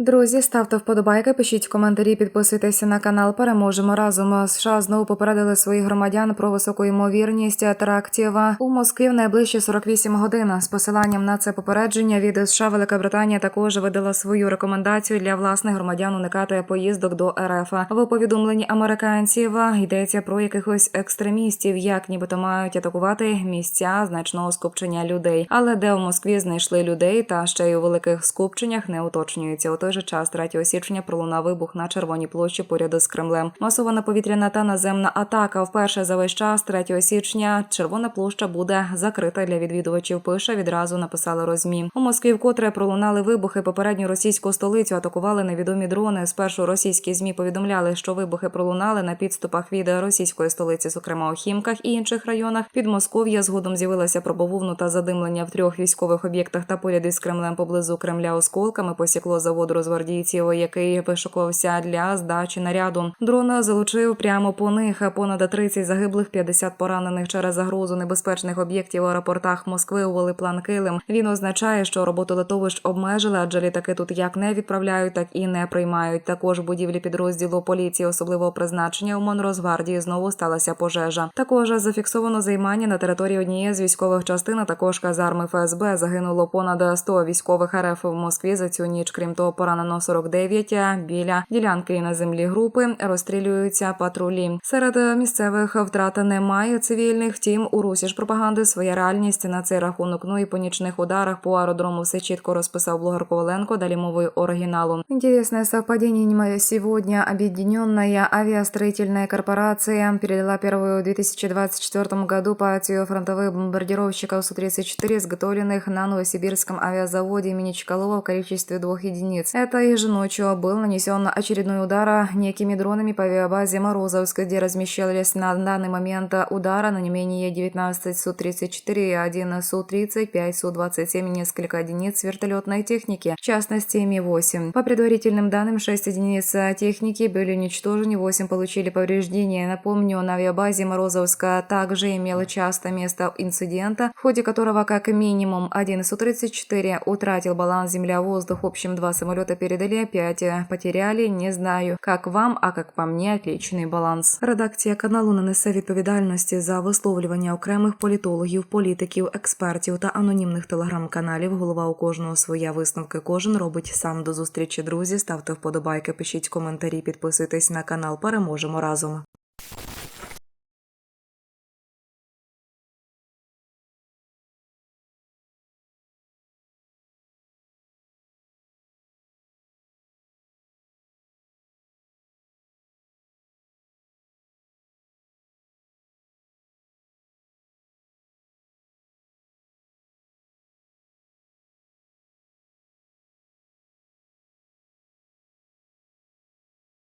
Друзі, ставте вподобайки, пишіть коментарі, підписуйтеся на канал. Переможемо разом. США знову попередили своїх громадян про високу ймовірність терактів у Москві в найближчі 48 годин. З посиланням на це попередження від США Велика Британія також видала свою рекомендацію для власних громадян уникати поїздок до РФ. В повідомленні американців йдеться про якихось екстремістів, як нібито мають атакувати місця значного скупчення людей. Але де у Москві знайшли людей, та ще й у великих скупченнях не уточнюється. Той же час 3 січня пролунав вибух на червоній площі поряд з Кремлем. Масована повітряна та наземна атака. Вперше за весь час 3 січня червона площа буде закрита для відвідувачів. Пише відразу написали розмі. У Москві вкотре пролунали вибухи. Попередню російську столицю атакували невідомі дрони. Спершу російські змі повідомляли, що вибухи пролунали на підступах від російської столиці, зокрема у Хімках і інших районах. Під Москов'я згодом з'явилася пробововну та задимлення в трьох військових об'єктах та поряд із Кремлем поблизу Кремля осколками посікло завод розгвардійців, який вишукувався для здачі наряду. Дрон залучив прямо по них понад 30 загиблих, 50 поранених через загрозу небезпечних об'єктів у аеропортах Москви. Увели план Килим. Він означає, що роботу литовищ обмежили, адже літаки тут як не відправляють, так і не приймають. Також будівлі підрозділу поліції особливого призначення у Монросгвардії знову сталася пожежа. Також зафіксовано займання на території однієї з військових частин, а також казарми ФСБ. Загинуло понад 100 військових РФ в Москві за цю ніч. Крім того, поранено 49 біля ділянки на землі групи розстрілюються патрулі. Серед місцевих втрат немає цивільних. Втім, у Русі ж пропаганди своя реальність на цей рахунок. Ну і по нічних ударах по аеродрому все чітко розписав блогер Коваленко. Далі мовою оригіналу. Интересное совпадение немое сегодня. Объединенная авиастроительная корпорация передала первую в 2024 году партию фронтовых бомбардировщиков Су-34, изготовленных на Новосибирском авиазаводе имени Чкалова в количестве двух единиц. Этой же ночью был нанесен очередной удар некими дронами по авиабазе Морозовск, где размещались на данный момент удара на не менее 19 Су-34 и 1 Су-30, 5 Су-27 и несколько единиц вертолетной техники, в частности Ми-8. По предварительным данным, 6 единиц техники были уничтожены, 8 получили повреждения. Напомню, на авиабазе Морозовска также имело часто место инцидента, в ходе которого как минимум один Су-34 утратил баланс земля-воздух. В общем, два самолета передали, опять, потеряли. Не знаю, как вам, а как по мне, отличный баланс. Редакція каналу не несе відповідальності за висловлювання окремих політологів, політиків, експертів та анонімних телеграм-каналів. Голова у кожного своя висновки. Кожен робить сам до зустрічі. Друзі, ставте вподобайки, пишіть коментарі, підписуйтесь на канал. Переможемо разом.